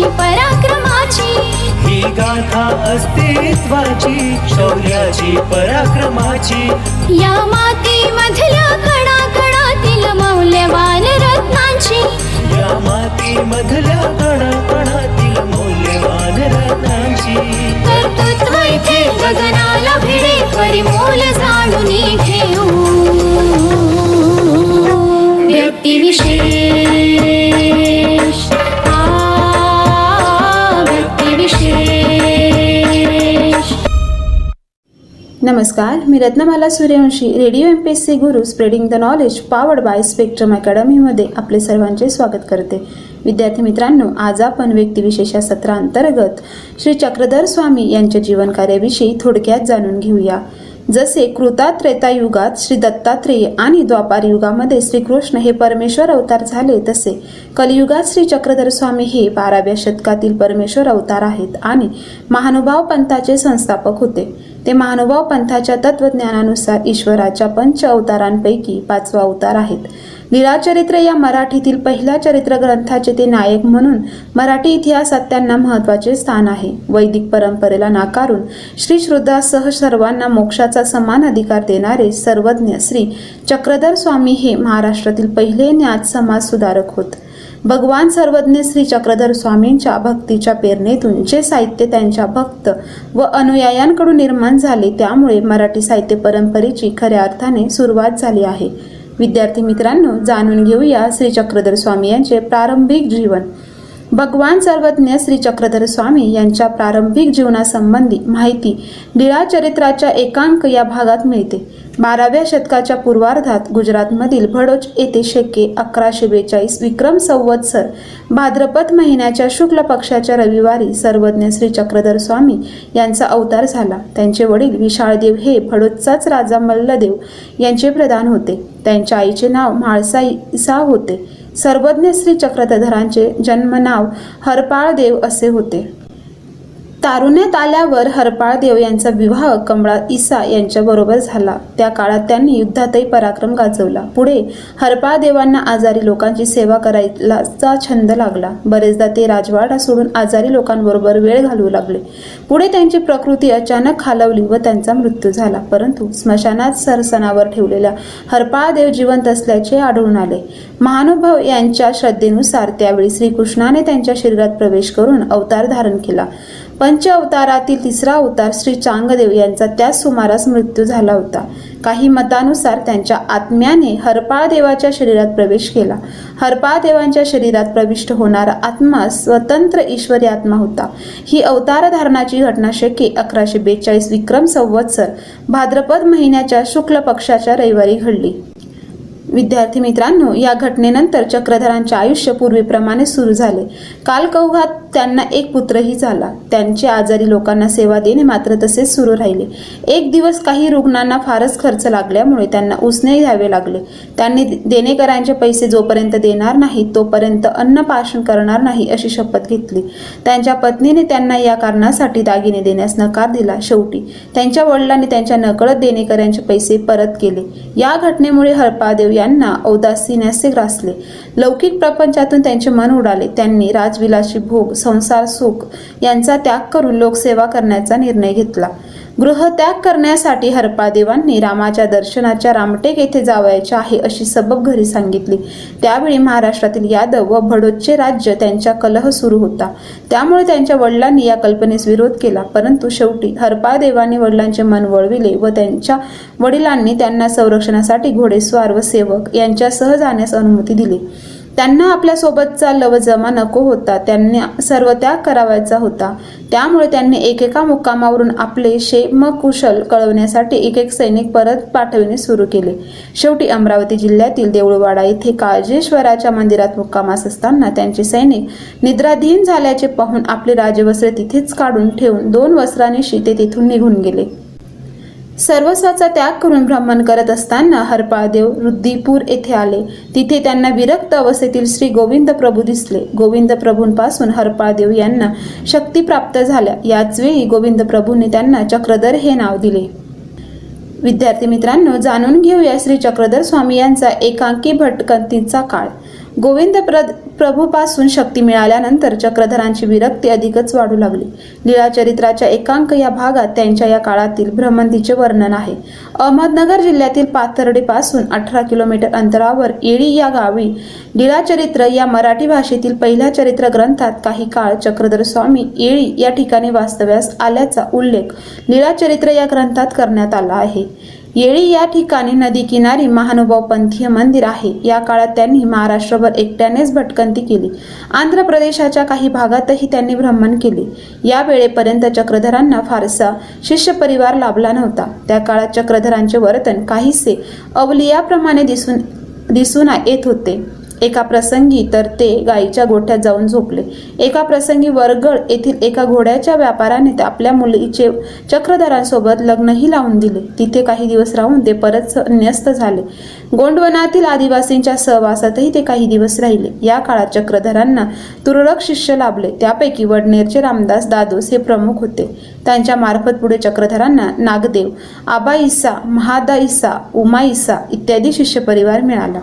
ही पराक्रमाची. ही गाथा अस्तित्वाची शौर्याची पराक्रमाची. या मातीमधल्या कणाकणातील मौल्यवान रत्नांची. या मातीमधल्या कणाकणातील मौल्यवान रत्नांची. कर्तृत्व इथे गगनाला भिडे परिमूल नमस्कार मी Ratnamala Suryavanshi radio M P S C Guru spreading the knowledge powered by Spectrum अकॅडमीमध्ये आपले सर्वांचे स्वागत करते. विद्यार्थी मित्रांनो आज आपण व्यक्तिविशेष या सत्रांतर्गत श्री चक्रधर स्वामी यांच्या जीवनकार्याविषयी थोडक्यात जाणून घेऊया. जसे कृता त्रेतायुगात श्री दत्तात्रेय आणि द्वापार युगामध्ये श्रीकृष्ण हे परमेश्वर अवतार झाले तसे कलियुगात श्री चक्रधर स्वामी हे बाराव्या शतकातील परमेश्वर अवतार आहेत आणि महानुभाव पंथाचे संस्थापक होते. ते महानुभाव पंथाच्या तत्वज्ञानानुसार ईश्वराच्या पंच अवतारांपैकी पाचवा अवतार आहेत. लीळाचरित्र या मराठीतील पहिल्या चरित्र ग्रंथाचे ते नायक म्हणून मराठी इतिहासात त्यांना महत्त्वाचे स्थान आहे. वैदिक परंपरेला नाकारून श्री श्रुद्धासह सर्वांना मोक्षाचा समान अधिकार देणारे सर्वज्ञ श्री चक्रधर स्वामी हे महाराष्ट्रातील पहिले ज्ञात समाज सुधारक होत. भगवान सर्वज्ञ श्री चक्रधर स्वामींच्या भक्तीच्या प्रेरणेतून जे साहित्य त्यांच्या भक्त व अनुयायांकडून निर्माण झाले त्यामुळे मराठी साहित्य परंपरेची खऱ्या अर्थाने सुरुवात झाली आहे. विद्यार्थी मित्रांनो जाणून घेऊया श्री चक्रधर स्वामी यांचे प्रारंभिक जीवन. भगवान सर्वज्ञ श्री चक्रधर स्वामी यांच्या प्रारंभिक जीवनासंबंधी माहिती लीळा चरित्राच्या एकांक या भागात मिळते. बाराव्या शतकाच्या पूर्वार्धात गुजरातमधील भडोच येथे शेके अकराशे बेचाळीस विक्रम संवत्सर भाद्रपद महिन्याच्या शुक्ल पक्षाच्या रविवारी सर्वज्ञ श्री चक्रधर स्वामी यांचा अवतार झाला. त्यांचे वडील विशाळदेव हे भडोचचाच राजा मल्लदेव यांचे प्रधान होते. त्यांच्या आईचे नाव म्हाळसा इसा होते. सर्वज्ञ श्री चक्रधरांचे जन्मनाव हरपाळदेव असे होते. तारुण्यात आल्यावर हरपाळदेव यांचा विवाह कमळा ईसा यांच्याबरोबर झाला. त्या काळात त्यांनी युद्धातही पराक्रम गाजवला. पुढे हरपाळ देवांना आजारी लोकांची सेवा करायलाचा छंद लागला. बरेचदा ते राजवाडा सोडून आजारी लोकांबरोबर वेळ घालवू लागले. पुढे त्यांची प्रकृती अचानक खालवली व त्यांचा मृत्यू झाला. परंतु स्मशानात सरसनावर ठेवलेल्या हरपाळदेव जिवंत असल्याचे आढळून आले. महानुभाव यांच्या श्रद्धेनुसार त्यावेळी श्रीकृष्णाने त्यांच्या शरीरात प्रवेश करून अवतार धारण केला. पंच अवतारातील तिसरा अवतार श्री चांगदेव यांचा त्याच सुमारास मृत्यू झाला होता. काही मतानुसार त्यांच्या आत्म्याने हरपाळ देवाच्या शरीरात प्रवेश केला. हरपाळ देवांच्या शरीरात प्रविष्ट होणारा आत्मा स्वतंत्र ईश्वरी आत्मा होता. ही अवतार धारणाची घटना शके अकराशे बेचाळीस विक्रम संवत्सर भाद्रपद महिन्याच्या शुक्ल पक्षाच्या रविवारी घडली. विद्यार्थी मित्रांनो या घटनेनंतर चक्रधरांचे आयुष्य पूर्वीप्रमाणे सुरू झाले. कालकौघात त्यांना एक पुत्रही झाला. त्यांचे आजारी लोकांना सेवा देणे मात्र तसेच सुरू राहिले. एक दिवस काही रुग्णांना फारच खर्च लागल्यामुळे त्यांना उसने घ्यावे लागले. त्यांनी देणेकरांचे पैसे जोपर्यंत देणार नाही तोपर्यंत अन्न करणार नाही अशी शपथ घेतली. त्यांच्या पत्नीने त्यांना या कारणासाठी दागिने देण्यास नकार दिला. शेवटी त्यांच्या वडिलांनी त्यांच्या नकळत देणेकऱ्यांचे पैसे परत केले. या घटनेमुळे हरपादेव यांना औदासीन्यासे ग्रासले लौकिक प्रपंचातून त्यांचे मन उडाले. त्यांनी राजविलासी भोग संसार सुख यांचा त्याग करून लोकसेवा करण्याचा निर्णय घेतला. गृहत्याग करण्यासाठी हरपादेवांनी रामाच्या दर्शनाच्या रामटेक येथे जावायचे आहे अशी सबब घरी सांगितली. त्यावेळी महाराष्ट्रातील यादव व भडोच्चे राज्य त्यांच्या कलह सुरू होता. त्यामुळे त्यांच्या वडिलांनी या कल्पनेस विरोध केला. परंतु शेवटी हरपादेवांनी वडिलांचे मन वळविले व त्यांच्या वडिलांनी त्यांना संरक्षणासाठी घोडेस्वार व सेवक यांच्यासह जाण्यास अनुमती दिली. त्यांना आपल्यासोबतचा लव लवजमा नको होता. त्यांना सर्व त्याग करावायचा होता. त्यामुळे त्यांनी एकेका मुक्कामावरून आपले क्षेमकुशल कळवण्यासाठी एक एक सैनिक परत पाठविणे सुरू केले. शेवटी अमरावती जिल्ह्यातील देऊळवाडा येथे काळजेश्वराच्या मंदिरात मुक्कामास असताना त्यांचे सैनिक निद्राधीन झाल्याचे पाहून आपले राजवस्त्र तिथेच काढून ठेवून दोन वस्त्रांनिशी ते तिथून निघून गेले. सर्वस्वाचा त्याग करून भ्रमण करत असताना हरपाळदेव रुद्दीपूर येथे आले. तिथे त्यांना विरक्त अवस्थेतील श्री गोविंद प्रभू दिसले. गोविंद प्रभूंपासून हरपाळदेव यांना शक्ती प्राप्त झाल्या. याच वेळी गोविंद प्रभूंनी त्यांना चक्रधर हे नाव दिले. विद्यार्थी मित्रांनो जाणून घेऊया श्री चक्रधर स्वामी यांचा एकांकी भटकंतीचा काळ. गोविंद प्र प्रभूपासून शक्ती मिळाल्यानंतर चक्रधरांची विरक्ती अधिकच वाढू लागली. लीळा चरित्राच्या एकांक या भागात त्यांच्या या काळातील भ्रमंतीचे वर्णन आहे. अहमदनगर जिल्ह्यातील पाथर्डीपासून अठरा किलोमीटर अंतरावर येळी या गावी लीळाचरित्र या मराठी भाषेतील पहिल्या चरित्र ग्रंथात काही काळ चक्रधर स्वामी येळी या ठिकाणी वास्तव्यास आल्याचा उल्लेख लीळाचरित्र या ग्रंथात करण्यात आला आहे. येळी या ठिकाणी नदी किनारी महानुभाव पंथीय मंदिर आहे. या काळात त्यांनी महाराष्ट्रभर एकट्यानेच भटकंती केली. आंध्र प्रदेशाच्या काही भागातही त्यांनी भ्रमण केले. या वेळेपर्यंत चक्रधरांना फारसा शिष्य परिवार लाभला नव्हता. त्या काळात चक्रधरांचे वर्तन काहीसे अवलियाप्रमाणे दिसून दिसून येत होते. एका प्रसंगी तर ते गायीच्या गोठ्यात जाऊन झोपले. एका प्रसंगी वरगळ येथील एका घोड्याच्या व्यापाराने ते आपल्या मुलीचे चक्रधरांसोबत लग्नही लावून दिले. तिथे काही दिवस राहून ते परत न्यस्त झाले. गोंडवनातील आदिवासींच्या सहवासातही ते काही दिवस राहिले. या काळात चक्रधरांना तुरळक शिष्य लाभले. त्यापैकी वडनेरचे रामदास दादोस हे प्रमुख होते. त्यांच्या मार्फत पुढे चक्रधरांना नागदेव आबा इसा महादा इसा उमा इसा इत्यादी शिष्य परिवार मिळाला.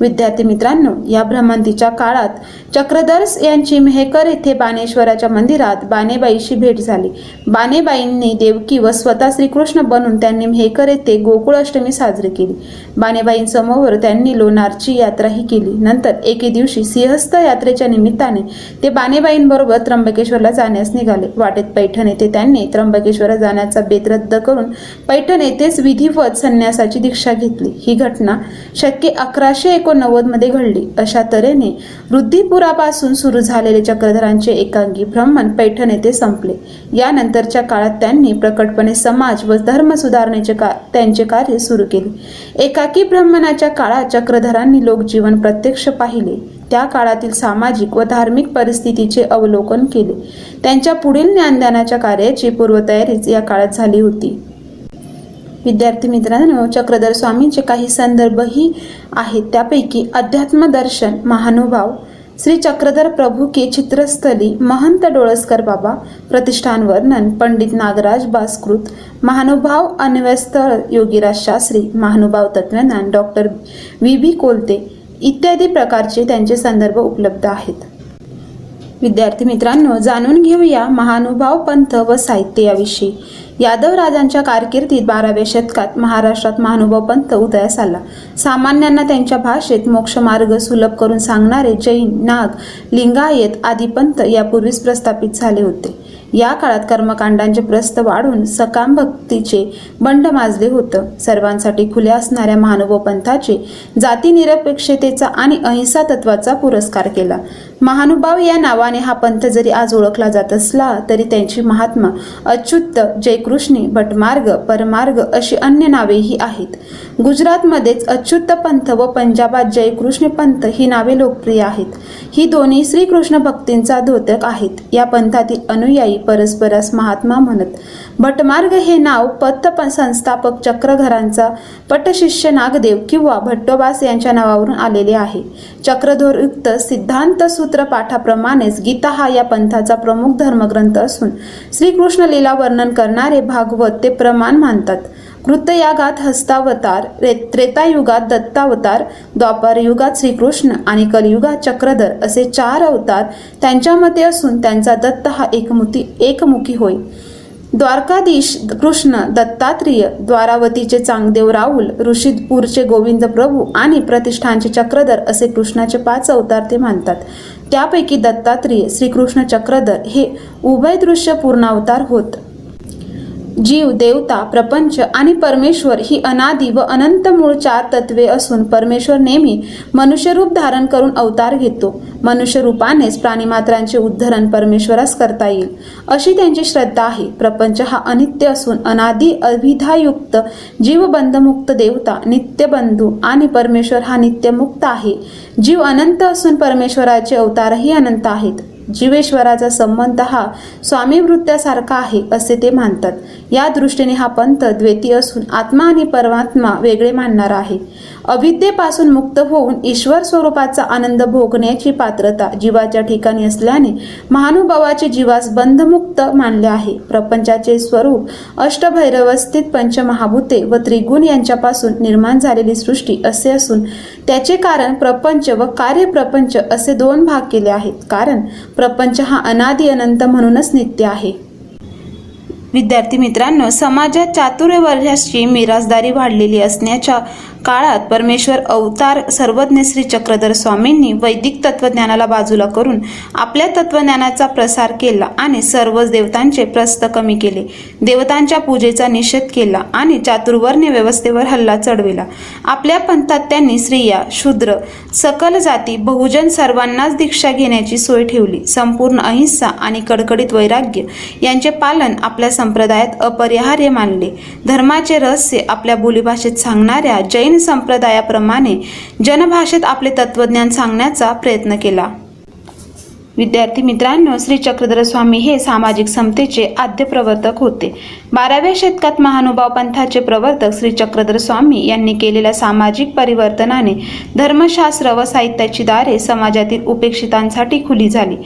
विद्यार्थी मित्रांनो या भ्रमंतीच्या काळात चक्रधर्स यांची मेहकर येथे बाणेश्वराच्या मंदिरात बाणेबाईशी भेट झाली. बाणेबाईंनी देवकी व स्वतः श्रीकृष्ण बनून त्यांनी मेहकर येथे गोकुळ अष्टमी साजरी केली. बाणेबाईंसमोर त्यांनी लोणारची यात्राही केली. नंतर एके दिवशी सिंहस्थ यात्रेच्या निमित्ताने ते बाणेबाईंबरोबर त्र्यंबकेश्वरला जाण्यास निघाले. वाटेत पैठण येथे त्यांनी त्र्यंबकेश्वर जाण्याचा बेत रद्द करून पैठण येथेच विधिवत संन्यासाची दीक्षा घेतली. ही घटना शक्य अकराशे एकोणनव्वदमध्ये घडली. अशा तऱ्हेने वृद्धिपुरापासून सुरू झालेले चक्रधरांचे एकांगी भ्रमण पैठण येथे संपले. यानंतरच्या काळात त्यांनी प्रकटपणे समाज व धर्म सुधारणेचे का त्यांचे कार्य सुरू केले. एकाकी भ्रमणाच्या काळात चक्रधरांनी लोकजीवन प्रत्यक्ष पाहिले. त्या काळातील सामाजिक व धार्मिक परिस्थितीचे अवलोकन केले. त्यांच्या पुढील ज्ञानदानाच्या कार्याची पूर्वतयारीच या काळात झाली होती. विद्यार्थी मित्रांनो चक्रधर स्वामींचे काही संदर्भही आहेत. त्यापैकी अध्यात्म दर्शन महानुभाव श्री चक्रधर प्रभू के चित्रस्थली महंत डोळसकर बाबा प्रतिष्ठान वर्णन पंडित नागराज बास्कृत महानुभाव अन्वयस्थळ योगीराज शास्त्री महानुभाव तत्वज्ञान डॉक्टर व्ही बी कोलते इत्यादी प्रकारचे त्यांचे संदर्भ उपलब्ध आहेत. विद्यार्थी मित्रांनो जाणून घेऊया महानुभाव पंथ व साहित्य याविषयी. यादव राजांच्या कारकिर्दीत बाराव्या शतकात महाराष्ट्रात महानुभाव पंत उदयास आला. सामान्यांना त्यांच्या भाषेत मोक्षमार्ग सुलभ करून सांगणारे जैन नाग लिंगायत आदी पंत यापूर्वीच प्रस्थापित झाले होते. या काळात कर्मकांडांचे प्रस्त वाढून सकाम भक्तीचे बंड माजले होतं. सर्वांसाठी खुले असणाऱ्या महानुभव पंथाचे जातीनिरपेक्षतेचा आणि अहिंसा तत्वाचा पुरस्कार केला. महानुभाव या नावाने हा पंथ जरी आज ओळखला जात असला तरी त्यांची महात्मा अच्युत जयकृष्णी भटमार्ग परमार्ग अशी अन्य नावेही आहेत. गुजरातमध्येच अच्युत पंथ व पंजाबात जयकृष्ण पंथ ही नावे लोकप्रिय आहेत. ही दोन्ही श्रीकृष्ण भक्तींचा द्योतक आहेत. या पंथातील अनुयायी परस्परास महात्मा म्हणत भटमार्ग हे नाव पथ प- संस्थापक चक्रधरांचा पटशिष्य नागदेव किंवा भट्टोबास यांच्या नावावरून आलेले आहे. चक्रधोरयुक्त सिद्धांत ब्रह्मसूत्र पाठाप्रमाणेच गीता हा या पंथाचा प्रमुख धर्मग्रंथ असून श्रीकृष्ण लीला वर्णन करणारे भागवत ते प्रमाण मानतात. कृतयागात हस्तावतार रे- त्रेतायुगात दत्तावतार द्वापार युगात श्रीकृष्ण आणि कलियुगात चक्रधर असे चार अवतार त्यांच्या मते असून त्यांचा दत्त हा एकमुखी एकमुखी होय. द्वारकाधीश कृष्ण दत्तात्रेय द्वारावतीचे चांगदेव राहुल ऋषीपूरचे गोविंद प्रभू आणि प्रतिष्ठानचे चक्रधर असे कृष्णाचे पाच अवतार ते मानतात. त्यापैकी दत्तात्रेय श्रीकृष्ण चक्रधर हे उभय दृश्य पूर्णावतार होत. जीव देवता प्रपंच आणि परमेश्वर ही अनादी व अनंत मूळ चार तत्वे असून परमेश्वर नेहमी मनुष्यरूप धारण करून अवतार घेतो. मनुष्य रूपानेच प्राणीमात्रांचे उद्धरण परमेश्वरास करता येईल. अशी त्यांची श्रद्धा आहे. प्रपंच हा अनित्य असून अनादी अभिधायुक्त जीवबंधमुक्त देवता नित्यबंधू आणि परमेश्वर हा नित्यमुक्त आहे. जीव अनंत असून परमेश्वराचे अवतारही अनंत आहेत. जीवेश्वराचा संबंध हा स्वामी वृत्तासारखा आहे असे ते मानतात. या दृष्टीने हा पंथ द्वैती असून आत्मा आणि परमात्मा वेगळे मानणारा आहे. अविद्येपासून मुक्त होऊन ईश्वर स्वरूपाचा आनंद भोगण्याची पात्रता जीवाच्या ठिकाणी असल्याने महानुभावाचे जीवास बंधमुक्त मानले आहे. प्रपंचाचे स्वरूप अष्टभैरवस्थित पंचमहाभूते व त्रिगुण यांच्यापासून निर्माण झालेली सृष्टी असे असून त्याचे कारण प्रपंच व कार्यप्रपंच असे दोन भाग केले आहेत. कारण प्रपंच हा अनादि अनंत म्हणूनच नित्य आहे. विद्यार्थी मित्रांनो समाजात चातुर्यवर्षाची मिराजदारी वाढलेली असण्याच्या काळात परमेश्वर अवतार सर्वज्ञ श्री चक्रधर स्वामींनी वैदिक तत्वज्ञानाला बाजूला करून आपल्या तत्वज्ञानाचा प्रसार केला आणि सर्व देवतांचे प्रस्त कमी केले. देवतांच्या पूजेचा निषेध केला आणि चातुर्वर्ण्य व्यवस्थेवर हल्ला चढविला. आपल्या पंथात त्यांनी स्त्रिया शूद्र सकल जाती बहुजन सर्वांनाच दीक्षा घेण्याची सोय ठेवली. संपूर्ण अहिंसा आणि कडकडीत वैराग्य यांचे पालन आपल्या संप्रदायात अपरिहार्य मानले. धर्माचे रहस्य आपल्या बोलीभाषेत सांगणाऱ्या जैन संप्रदायाप्रमाणे जनभाषेत आपले तत्वज्ञान सांगण्याचा प्रयत्न केला. विद्यार्थी मित्रांनो श्री चक्रधर स्वामी हे सामाजिक समतेचे आद्य प्रवर्तक होते. बाराव्या शतकात महानुभाव पंथाचे प्रवर्तक श्री चक्रधर स्वामी यांनी केलेल्या सामाजिक परिवर्तनाने धर्मशास्त्र व साहित्याची दारे समाजातील उपेक्षितांसाठी खुली झाली.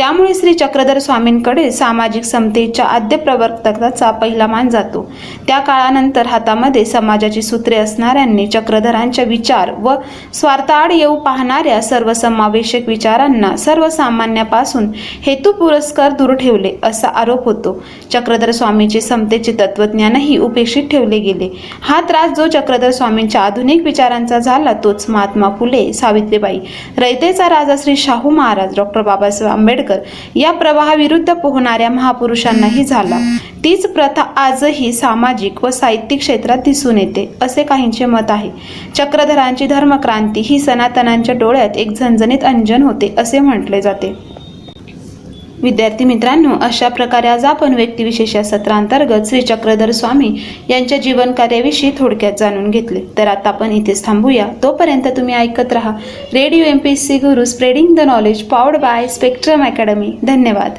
त्यामुळे श्री चक्रधर स्वामींकडे सामाजिक समतेच्या आद्य प्रवर्तकाचा पहिला मान जातो. त्या काळानंतर हातामध्ये समाजाची सूत्रे असणाऱ्यांनी चक्रधरांच्या विचार व स्वार्थाआड येऊ पाहणाऱ्या सर्वसमावेशक विचारांना सर्वसामान्यापासून हेतू पुरस्कार दूर ठेवले असा आरोप होतो. चक्रधर स्वामीचे समतेचे तत्वज्ञानही उपेक्षित ठेवले गेले. हा त्रास जो चक्रधर स्वामींच्या आधुनिक विचारांचा झाला तोच महात्मा फुले सावित्रीबाई रयतेचा राजा श्री शाहू महाराज डॉक्टर बाबासाहेब आंबेडकर या प्रवाहाविरुद्ध पोहणाऱ्या महापुरुषांनाही झाला. तीच प्रथा आजही सामाजिक व साहित्यिक क्षेत्रात दिसून येते असे काहींचे मत आहे. चक्रधरांची धर्मक्रांती ही सनातनांच्या डोळ्यात एक झणझणीत अंजन होते असे म्हटले जाते. विद्यार्थी मित्रांनो अशा प्रकारे आज आपण व्यक्तिविशेष या सत्रांतर्गत श्री चक्रधर स्वामी यांच्या जीवन कार्याविषयी थोडक्यात जाणून घेतले. तर आता आपण इथेच थांबूया. तोपर्यंत तुम्ही ऐकत राहा. Radio M P C Guru spreading the knowledge powered by Spectrum academy धन्यवाद.